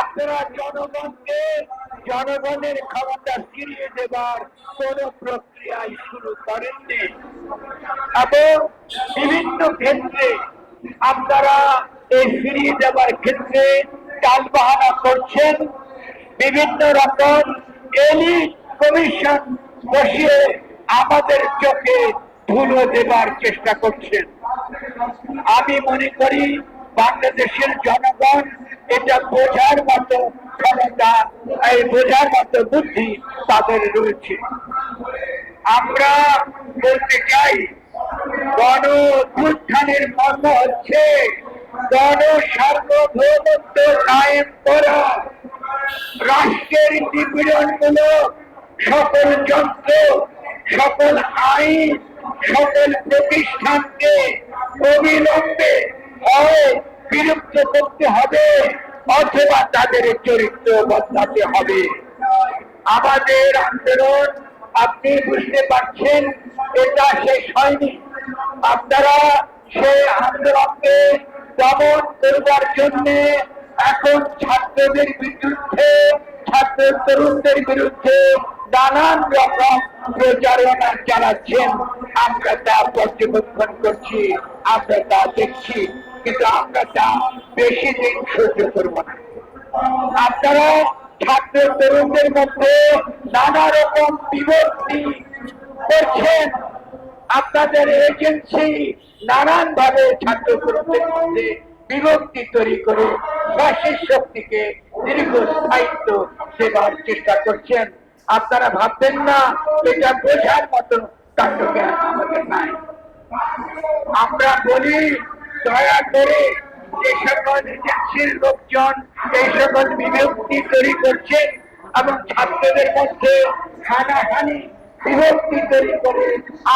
আপনারা জনগণকে জনগণের ক্ষমতা ফিরিয়ে দেবার কোন প্রক্রিয়ায় শুরু করেননি। এবং বিভিন্ন ক্ষেত্রে আপনারা এই ফিরিয়ে দেবার ক্ষেত্রে টালবাহানা করছেন। বিভিন্ন রকম এলি কমিশন বসিয়ে আমাদের চোখে ধুলো দেবার চেষ্টা করছেন। আমি মনে করি বাংলাদেশের জনগণ এটা বোঝার মতো ক্ষমতা, এই বোঝার মতো বুদ্ধি তাদের রয়েছে। আমরা বলতে চাই গণ অভ্যুত্থানের মর্ম হচ্ছে গণ সার্বভৌমত্ব কায়েম করা। রাষ্ট্রের নিপীড়নমূলক সকল যন্ত্র, সকল আইন, সকল প্রতিষ্ঠানকে অবিলম্বে হয় বিলুপ্ত করতে হবে, অথবা তাদের চরিত্র বদলাতে হবে। আমাদের আন্দোলন, আপনি বুঝতে পারছেন, এটা শেষ হয়নি। আপনারা সেই আন্দোলনকে দমন করবার জন্য এখন ছাত্রদের বিরুদ্ধে, ছাত্র তরুণদের বিরুদ্ধে নানান রকম প্রচারণা চালাচ্ছেন। আমরা তা পর্যবেক্ষণ করছি, আমরা তা দেখছি। কিন্তু আমরা তা বেশি দিন সহ্য করব না। আপনারা ছাত্র তরুণদের মধ্যে নানা রকম বিভক্তি করছেন। আপনাদের এজেন্সি নানান ভাবে ছাত্র তরুণদের মধ্যে বিভক্তি তৈরি করে ফ্যাসিস্ট শক্তিকে দীর্ঘস্থায়িত্ব দেবার চেষ্টা করছেন। আপনারা ভাববেন না, এটা বোঝার মতো কাণ্ডজ্ঞান আমাদের নাই। আমরা বলি দয়া করে যে সকল এজেন্সির লোকজন এই সকল বিভক্তি তৈরি করছেন এবং ছাত্রদের মধ্যে হানাহানি, বিভক্তি তৈরি করে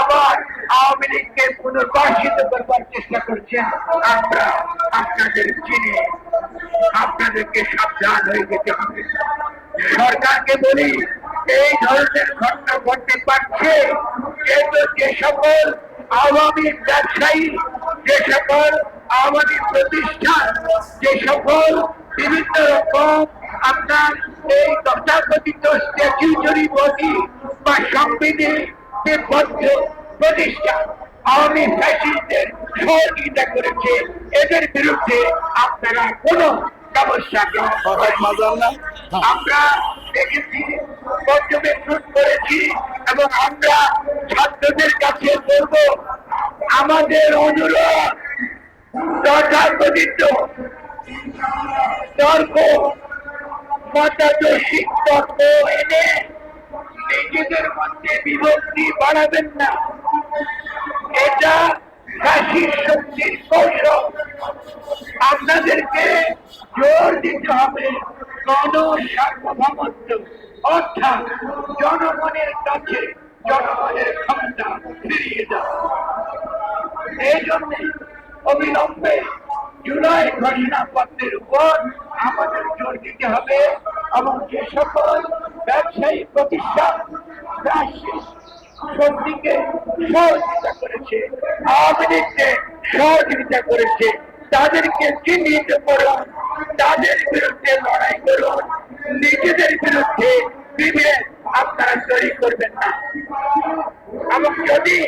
আবার আওয়ামী লীগকে পুনর্বাসিত করবার চেষ্টা করছেন আমরা। আপনাদের চিনি আপনাদেরকে সাবধান হয়ে যেতে হবে। সরকারকে বলি, এই ধরনের ঘটনা ঘটতে পারছে। যেহেতু যে সকল আওয়ামী ব্যবসায়ী যে সকল আওয়ামী প্রতিষ্ঠান যে সকল বিভিন্ন রকম আপনার এই তথাকথিত স্ট্যাচুটরি বডি বা সংবিধিবদ্ধ প্রতিষ্ঠান আওয়ামী ফ্যাসিস্টদের সহযোগিতা করেছে এদের বিরুদ্ধে আপনারা কোনো ব্যবস্থা গ্রহণ আমরা দেখেছি পর্যবেক্ষণ করেছি এবং আমরা ছাত্রদের কাছে বলব, আমাদের অনুরোধ তথাকথিত তর্ক মতাদর্শিক তর্ক এনে নিজেদের মধ্যে বিভক্তি বাড়াবেন না। এটা কাশির শক্তির কৌশল। আপনাদেরকে জোর দিতে হবে। গণ সার্বভৌমত্ব অর্থাৎ জনগণের কাছে জনগণের ক্ষমতা ফিরিয়ে দেওয়া এই জন্য অবিলম্বে জুলাই ঘোষণাপত্রের উপর আমাদের জোর দিতে হবে এবং যে সকল ব্যবসায়ী প্রতিষ্ঠান সবদিকে সহযোগিতা করেছে লীগকে সহযোগিতা করেছে, তাদেরকে চিহ্নিত করুন, তাদের বিরুদ্ধে লড়াই আপনারা তৈরি করবেন না। এবং যদি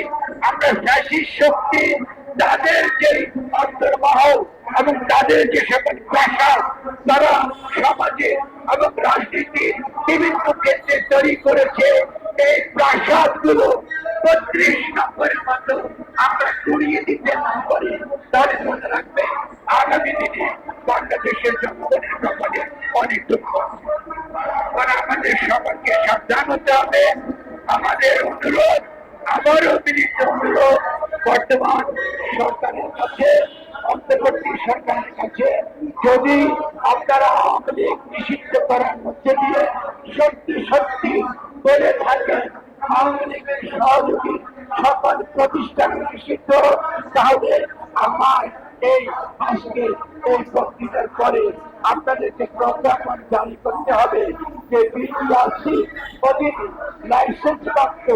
আমরা ফ্যাসিস শক্তি তাদের যে অন্তর্মহল এবং তাদের যে সকল প্রাসাদ তারা সমাজে এবং রাজনীতির বিভিন্ন ক্ষেত্রে তৈরি করেছে, এই প্রাসাদগুলো বত্রিশ নম্বরের মতো আমরা সরিয়ে দিতে না পারি। সরকারের কাছে, অন্তর্বর্তী সরকারের কাছে যদি আপনারা আওয়ামী নিষিদ্ধ করার মধ্যে দিয়ে সত্যি সত্যি বলে থাকেন, আওয়ামী লীগের সহযোগী সকল প্রতিষ্ঠান নিষিদ্ধ, তাহলে আমার এই আজকে এই বক্তৃতার পরে আপনাদেরকে প্রজ্ঞাপন জারি করতে হবে যে বিডিআরসি অধীনে লাইসেন্স প্রাপ্ত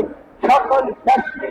সকল ফ্যাক্টরি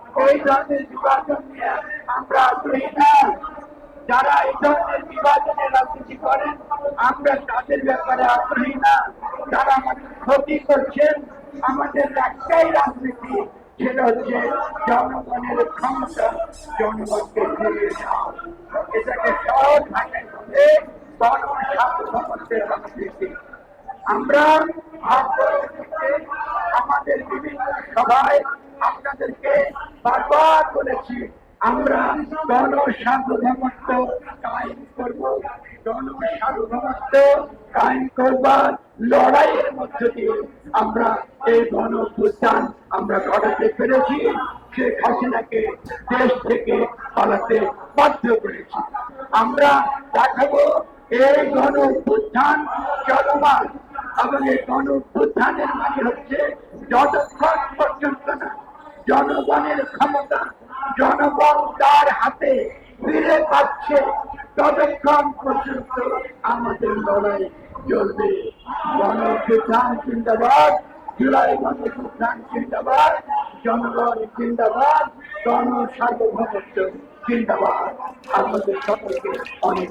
এই ধরনের বিভাজন নিয়ে আমরা আগ্রহী না। যারা এই ধরনের বিভাজনের রাজনীতি করেন, আমরা তাদের ব্যাপারে আগ্রহী না। যারা আমাদের ক্ষতি করছেন, আমাদের একটাই রাজনীতি, সেটা হচ্ছে জনগণের ক্ষমতা, জনগণকে ফিরিয়ে এটাকে সহজ ভাষায় বলে গণস্বার্থের রাজনীতি। আমরা আমাদের বিভিন্ন সভায় আপনাদেরকে বারবার বলেছি, আমরা গণসার্বভৌমত্ব কায়েম করব। গণসার্বভৌমত্ব কায়েম করবার লড়াইয়ের মধ্য দিয়ে আমরা এই গণ অভ্যুত্থান আমরা ঘটাতে পেরেছি। শেখ হাসিনাকে দেশ থেকে পালাতে বাধ্য করেছি। আমরা দেখাবো এই গণ অভ্যুত্থান চলমান। এবং এই গণ অভ্যুত্থানের মানে হচ্ছে যতক্ষণ পর্যন্ত না জনগণের ক্ষমতা জনগণ তার হাতে ফিরে পাচ্ছে, ততক্ষণ পর্যন্ত আমাদের লড়াই চলবে গণ অভ্যুত্থান জিন্দাবাদ, জুলাই গণ অভ্যুত্থান জিন্দাবাদ, জনগণ জিন্দাবাদ গণ সার্বভৌমত্ব জিন্দাবাদ আমাদের সকলকে অনেক।